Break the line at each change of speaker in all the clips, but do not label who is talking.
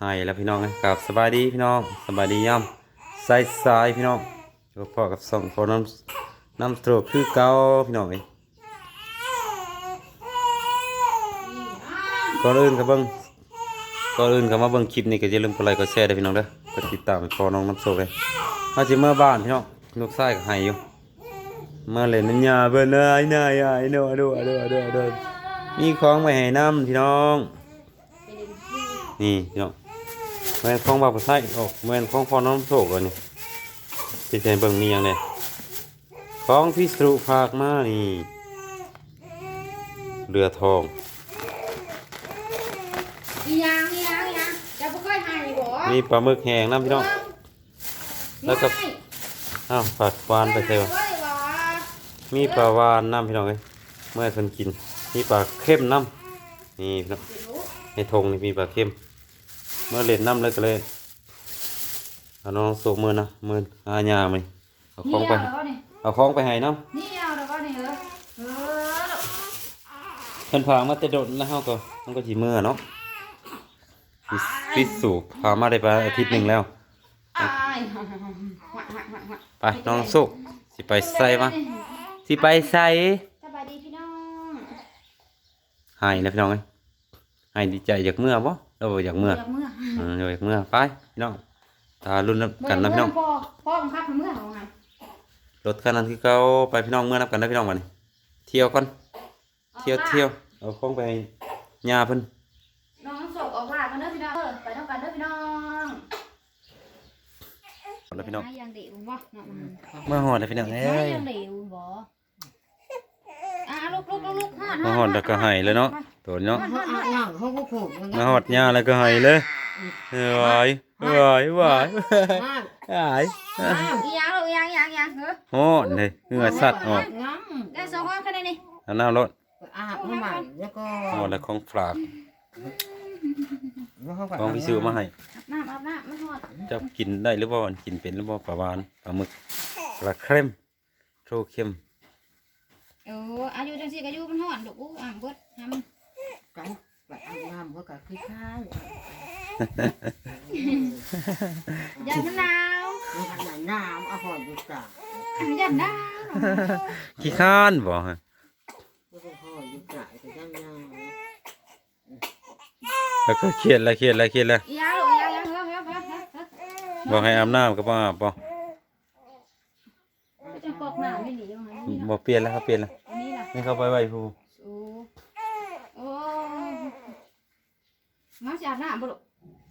ให้แล้วพี่น้องเอ้ยครับสบายดีพี่น้องสบายดีย่ำสายสายพี่น้องเจอพ่อกับสองคนน้ำน้ำสโตรกคือเก่าพี่น้องเอ้ยก่อนอื่นก็เบิ่งก่อนอื่นก็มาเบิ่งคลิปนี้ก็อย่าลืมกดไลค์กดแชร์ด้วยพี่น้องเด้อกดติดตามพอน้องน้ำโชคเลยมาจิเมื่อบ้านพี่น้องลูกชายก็ให้อยู่เมาเล่นน้ำยาเบิ่นเอ้ยนายอ้เด้อเด้อเด้อเด้อเด้อมีของไว้ให้น้ำพี่น้องนี่พี่น้อง แม่นของบาปไส้ออกแม่นของพอน้องโศกเลยนี่พี่แซนเบิ่งมีหยังไงของพี่สรุฝากมานี่เรือทอง
อีหยังอีหยังอีหยังจะบ่เคยให้บ่
มีปลาหมึกแห้งน้ำพี่น้อง แล้วก็อ้าวผัดวานไปเซล
เว้ยบ่
มีปลาวานน้ำพี่น้องเลยเมื่อคนกิน มีปลาเข้มน้ำนี่พี่น้องในธงนี่มีปลาเข้มเมื่อเล่นน้ำเลยก็เลยเอาน้องโศกมือนะมืออาญาไหมเอาข
นี่
องไป
เอาแล้วก็นี่
เอาของไปให้น้ำ
นี่เอาแล้วก็นี่เออเออ
เพิ่นพามาแต่โดดแล้วเฮาก็มันก็สิมื้อเนาะพิพิสูจน์พามาได้ไปอาทิตย์หนึงแล้ว
อ้ายหวะหวะหวะหวะ
ไปน้องสุกสิไปใส่มาสิไปใส่
สบายดีพี่น้อง
ให้นะพี่น้องเอ้ยให้ดีใจอยากเมื่อบ่ เราบ่อยากเมื่อ
อยากเมื่อ
อืมอยากเมื่อไปพี่น้องตารุ่นกันนะพี่น้อง
พ่อพ่อบังคับให้เมื่อเอาไง
รถคันนั้นคือเก่าไปพี่น้องเมื่อนับกันนะพี่น้องบัดนี้เที่ยวก่อนเที่ยวเที่ยวเอาของไปให้ย่าเพิ่น
น้องส่งออกว่ากันเด้อพี่น้องเออไปเท่ากันเด้อพี่น้อง
เอาละพี่น้อง
หายังเด็กบ่เนาะมัน
มาฮอดแล้วพี่น้องเอ้
หายยังเด็กบ่อะลูกลูกลูกลูกฮอด
มาฮอดแล้วก็ให้เลยเนาะ ตัวนี้เนาะ
ฮอดฮอดฮอด
เขาก็ผูกมัน
มาหอดหญ้าแล้วก็ให้เลยเอ้ยเอ้ยเว้ยเอ้ย
อีหยังลูกอีหยังอีหยังอีหยังเออ
หอนเลยเหงื่อสัตว์ออก
งั้ม
ได้สองคนแค่นี้นี่
อันน้ำรถ
อาบน้ำมันแล้วก็
หอดแล้วของฝาก
แล้วเขาก็
ของพี่ซื้อมาให้
น้ำอาบน้ำไม่ฮอด
เจะกินได้หรือเปล่ากินเป็นหรือเปล่าปลาวานปลาหมึกปลาเค็มโทรเค็ม
เอออายุจังสิก็อายุมันฮอดลูกอู้อ่างเบิดทำ
กันไปอาบน้ำเขาก็คล้าย
อย่ามันหนาว
ๆมันก็น้ำเอาหอยอยู่จ้ะ
อย่าหนาว
ขี้ข้านบ่ฮะ
ก็ต้องหอยอยู่จ้ะแต่ยังยัง
แล้วก็เครียดแล้วเครียดแล้วเครียดแล้ว
อีหยังลูกอีหยังอีหยังเฮ้ยเฮ้ยเฮ้ยเฮ้ยเฮ้ย
บอกให้อาบน้ำก็บ่อาบบ่
ก็จะปอกหน้าไม่ดีมั้งนี่นะ
บ่เปลี่ยนแล้วครับเปลี่ยนแล้ว
อันนี้ล่ะ
ให้เข้าไปไว้ผู้
โอ้โอ้มาสิอาบน้ำบ่ลูก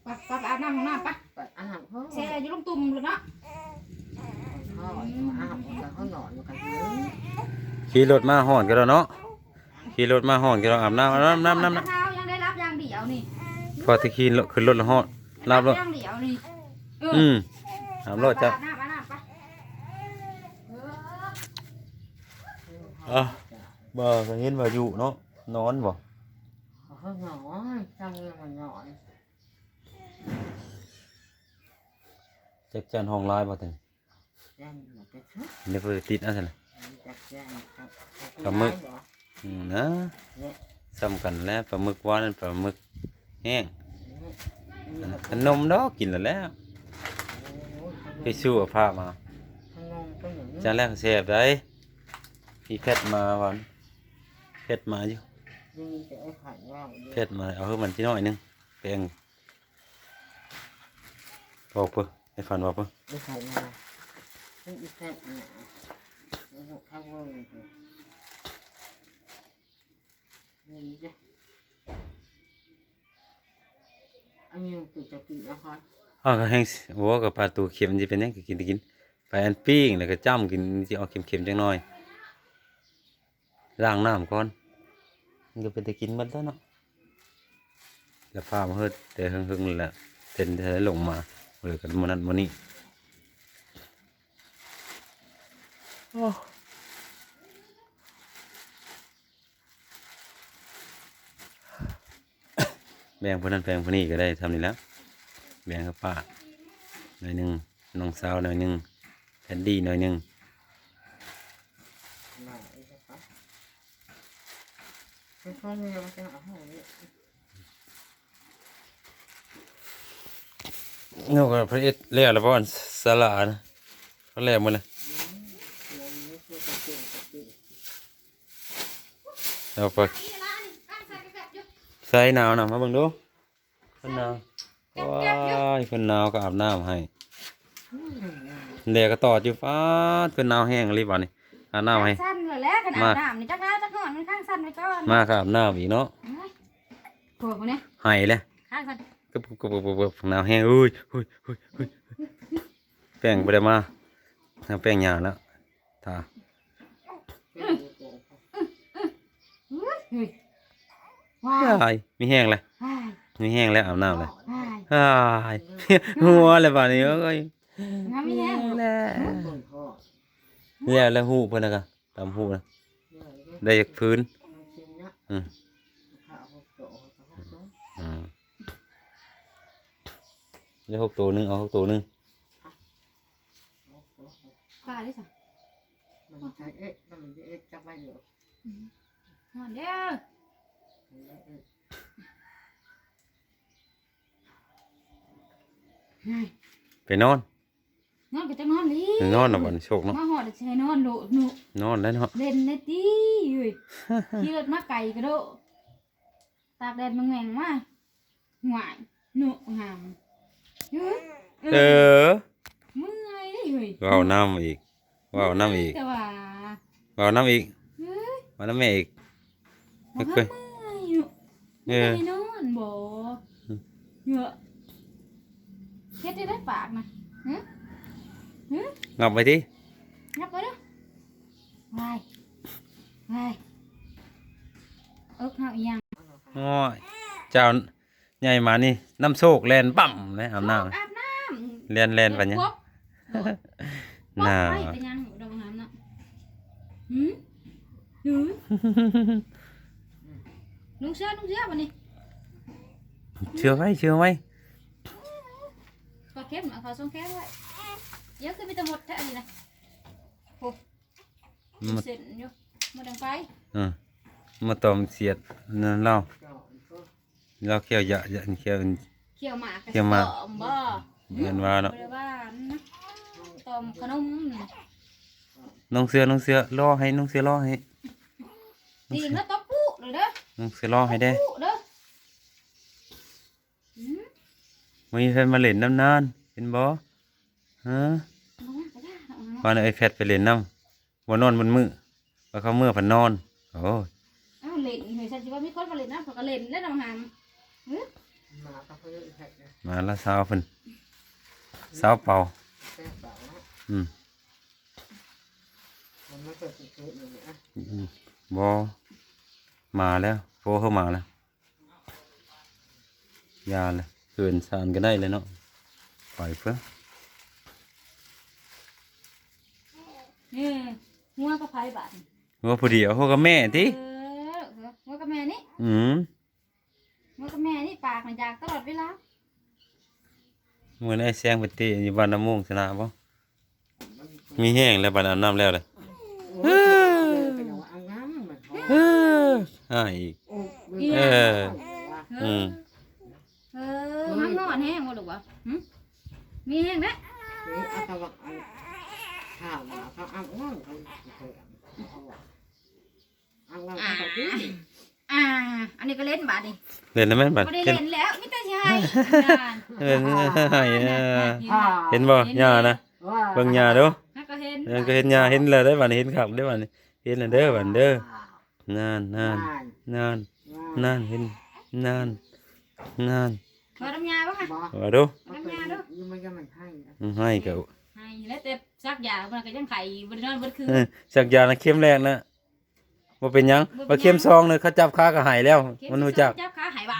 ไปไปไปอาบน้ำของน้ำไป
ไปอาบเขา
เสียอยู่ลงตุ่มเลยเนาะ
เขาอาบแล้วเขานอนแล้วก็ยืน
ขี่รถมาหอนกันแล้วเนาะขี่รถมาหอนกันแล้วอาบน้ำอาบน้ำน้ำน้ำน้
เท้ายังได้รับอย่างเดียวนี่ำ
พอที่ขี่รถขึ้นรถแล้วหอนลาบรถ
อย่างเดียวนี่เออ
อืมอาบรถจ้ะ
อาบน้ำอาบน้ำไปเออ
อะบ่ก็เห็นว่าอยู่เนาะนอนบ่
เขานอนทำเงินมันนอน
จักจันห้องลายบ่ถึง
ยันมันจะชุบ
เดี๋ยวเพิ่นติดอันนั้นน่ะ
จักยันครับ
ปลาหมึกอืมนะซ้ำกันแล้วปลาหมึกหวานนั่นปลาหมึกแห้งอันนั้นขนมดอกกินแล้วแหล้วไปสู้เอาผ้ามา
ขนมก็อย่างนี้
จานแรกแซ่บได้พี่เพชรมาวันเพชรมาอยู่
ยังมีแต่ไอ้ไข่ว่าว
เพชรมาเอาเพิ่มมันที่น้อยหนึงแปลงบอกเพิ่น ให้ฟันบอกเพิ่น
ไอ้ไข่มาเป็นอีแซ่บนะแล้วก็ข้าวเวอร์นี่จ้ะอันนี้มันคือจะกินนะคะ
อ้าวก็แห้งสิโอ้กับปลาตูเค็มสิเป็นยังกินกินไปอันปิ้งแล้วก็จ้ำกินสิเอาเค็มๆจังหน่อยล้างน้ำก่อนมันก็เป็นได้กินหมดแล้วเนาะแล้วฟ้ามาเฮ็ดแต่หึงๆแหละเส้นเธอหลงมา เลยกันมื้อนั้นมื้อนี้โอ้แบ่งผู้นั้นแบ่งผู้นี้ก็ได้ทำนี่แหล้ว แบ่งกับป้าหน่อยหนึ่งน้องสาวหน่อยหนึ่งแพนดี้หน่อยหนึ่ง
มาไอ้จ้ะครับเป็นคนเดียวจะเอาให้เนี่ย
เนาะก็พระเอ็ดแล้วแล้วบ่อันสลานะเขาแล้วหมดเลย
เดี๋ยวนี้คือตะเกียงตะเกียง
เอาไปใส่หนาวน่ะมาเบิ่งดูเพิ่นหนาวว้ายเพิ่นหนาวก็อาบน้ำให้เดี๋ยวก็ตอดอยู่ฟ้าดเพิ่นหนาวแห้งรีบบ่นี่อาบน้ำให้
สั้นเลยแหล้วขนาด
มา
น้ำนี่จักหน้าจักหอนมันข้างสั้นไปก่อน
มาก็อาบน้ำอีกเนาะ
พวกคนนี้
ให้เลย
ข้างสั้น
กึบกึบกึบกึบกึบหนาวแห้งอุ้ยอุ้ยอุ้ยอุ้ยแป้งบ่ได้มาเอาแป้งหยาแล้วทา
ว้าย
มีแห้งเลยมีแห้งแล้วอาบน้ำเลย
ว้าย
หัวเลยบ่านี้เอ้ย
มีแฮง
แล้ว
ต้นพ่อ
แล้วแล้วหูเพิ่นน่ะก็ตามหูนะได้จากพื้นอืม ได้หกตัวหนึงเอาหกตัวหนึง
หกโต
ปลาได้สั่ง
มันใช้เอ๊ะมันจะเอ๊ะจับไว้อยู่
นอนเด้อ
มันจะเอ๊ะ
เฮ้ย
ไปนอน
นอนก็จะนอนดิ
ไปนอนน่ะบ่นี่โชคเนาะ
มาหอดใช้นอนโดดหนุ
นอนแล้วเนาะ
เล่นในตีเฮ้ยขี่รถมาไก่กระโดดตากแดดมังแมงมาหวายหนุหาม เฮ้ย
เออ
เมื่อยได้เฮ้ย
ว้าวน้ำอีกว้าวน้ำอีก
แต่ว่า
ว้าวน้ำอีก
เฮ้ย
ว้าวน้ำแม่อีก
บ่
โอเค
เมื่อยหนุ
เออ
ไม่นอนบ่เยอะเฮ็ดได้ได้ปากนะหึหึ
งับไปดิ
งับไปเด้อวายวายเอิกเฮาอีหยัง
โอ้ยเจ้า ใหญ่มานี่น้ำโชคแลนปั๊มเลยอาบน้
อาบน้ำำ
แลนแลนไปเนี่ย
กบ
น่า
ไปไปยังดองน้ำเนาะหืมหืมลุงเชื่อลุงเชื่อวันนี้
เชื่อไว้เชื่อไว้
ปลาเค็มเอาเขาส่งแค่ไว้เยอะขึ้นไปตะหมดแท้นี่นะโอ้
มา
เสร็จอยู่หมดดังไฟ
อืมมาตอมเสียดนั่นเล่า
เจ้าอันก็
เราเคี่ยวยะยะเคี่ยว
เคี่ยวหมากกับ
เคี่ยวหมาก
ตอมบ่
เงินว่าเนาะ
บ่ได้ว่านะตอมขนม
น้องเสือน้องเสือรอให้น้องเสือรอให้
ตีนแล้วตบปุ๊เลยเด้อ
น้องเสือรอให้ได้
ปุ๊เด้อหืม
มีแฟนมาเล่นน้ำนานเป็นบ่ฮะ
น้องไปได้เอาเนาะ
วันไอ้แพทไปเล่นน้ำบ่นอนบนมือว่าเขามือผันนอนโอ้ย
เอ้าเล่นเฮ้ยฉันสิว่ามีคนมาเล่นนะเขาก็เล่นแล้วน้ำหาม
หมาก็เพื่อแหกนะ
มาละสาวเพิ่นสาวเป่า
แค่เปล่านะ
อืม
มันไม่เกิดสิ่งเกิดเลยนะ
อืมบ่มาแล้วโฟเข้ามาแล้วยาเลยเกินสารก็ได้เลยเนาะปล่อยเพื่อ
นี่งัวก็ไผบาด
ว่าพอดีเอาเขากับแม่ติ
เอองัวกับแม่นี่
อืม
งัวกับแม่นี่ปากมันอยากตลอดเวลา
เหมือนไอ้แซงไปเตะอยู่บ้านน้ำมงชนะบ่มีแห้งแล้วบ้านอาบน้ำแล้วเลย
โอ้ยเป็นอย่างว่าเอางามมันหอม
เอออ่าอีก
โอ้ย
เออ
เอ
อื
อ
ม
เออห้ามนอนแห้งบ่ลูกวะหึมีแห้งนะ
นี่เอาตะวันข้าวมาเขาเอา งามเขาเคยเอางามเขาดี
อ่า อันนี้ก็เล่นบาดนี่
เล่นได้ไหมบัด
บ่ได้
เห็น
เล่นแล้วมิแต่สิให้
เห็นเห็นบ่ยานะเบิ่งยาเด้อ
นั่นก็เห็น
เออก็เห็นยาเห็นแล้วได้บัดนี้เห็นครับได้บัดนี้เห็นแล้วเด้อบัดเด้อนั่นนั่นนั่นนั่นเห็นนั่นนั่น
มาน้ำยาบ่ค่ะ
ว่าดู
ยังไม่ยังมันให้นะ
อืมให้ก็
ให้แล้วแต่ซักยามันก็ยังไข่บ่ได้นอนบ่คืน
เออสักยานะเข้มแรกนะ บ่เป็นหยังบ่เข้มซองเลยเขาจับขาก็หายแล้ว มันรู้จัก
จับขาหายบา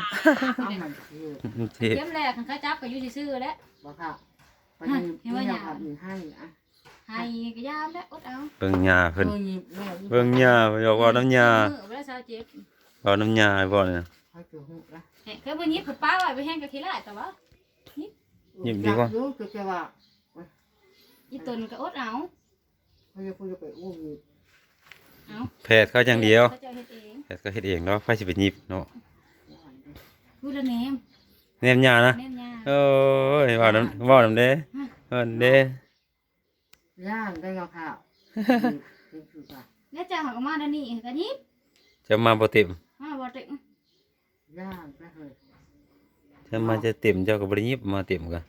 เอามันคือ
อืมเท
เข็มแรกเขาจับก็อยู่ซื่อๆแล้ว
บอกค่ะไปนี่ไม่อยากทำให้นะ
ให้ก็ยามแล้วอดเอา
เบิ่งยาเพิ่น
เบิ่งแม่
เบิ่งยาเพิ่นบอกว่าน้ำยา
มือเวลาเช้าเจ็บ
เอาน้ำยาให้บ่เนี่ย
ให้คือหูละ
เฮ้ยเคยบ่ยิบป้าไว้ไปแห้งกับขี้ลายแต่ว่า
รู้คือจะว่า
อีตนก็อดเอา
เขาจะพูดไปอุ้ม
เอา
แพทย์เขาอย่างเดียว
เขาจะเฮ็ดเอง
แพทย์ก็เฮ็ดเองเนาะไผสิไปหยิบเนาะ
พูดละแนม
แนมยานะ
แนมยา
โอ้ยว่าน้ำว่าน้ำเด้ว่าน้ำเด้
ย่างได้กับข้าวคือคือว่า
แล้วจะหักมาด้านนี้กันยิบ
จะมาบ่เต็ม
มาบ่ติง
ย่างก็เคย
จะมาจะเต็มเจ้าก็บ่ได้หยิบมาเต็มกะ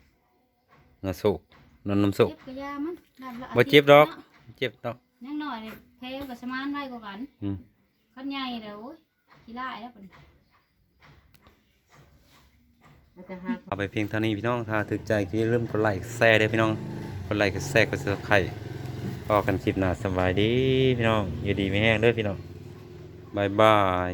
งาสุกนอนน้ำสุก
เจ็บกระยามันได้ละ
บ่เจ็บดอกเจ็บดอก
ยังหน่อยเลยเพลกับสมานไว้กว่ากัน
อืม
ขันใหญ่แล้วโอ้ยขี้ได้แล้วเป็น
มันจะหา
เอาไปเพียงเท่านี้พี่น้อง ถ้าถึกใจก็อย่าลืมกดไลค์แชร์ด้วยพี่น้อง กดไลค์กดแชร์กด Subscribe พอกันคลิปหน้าสบายดีพี่น้อง อยู่ดีไม่แห้งเด้อพี่น้องบ๊ายบาย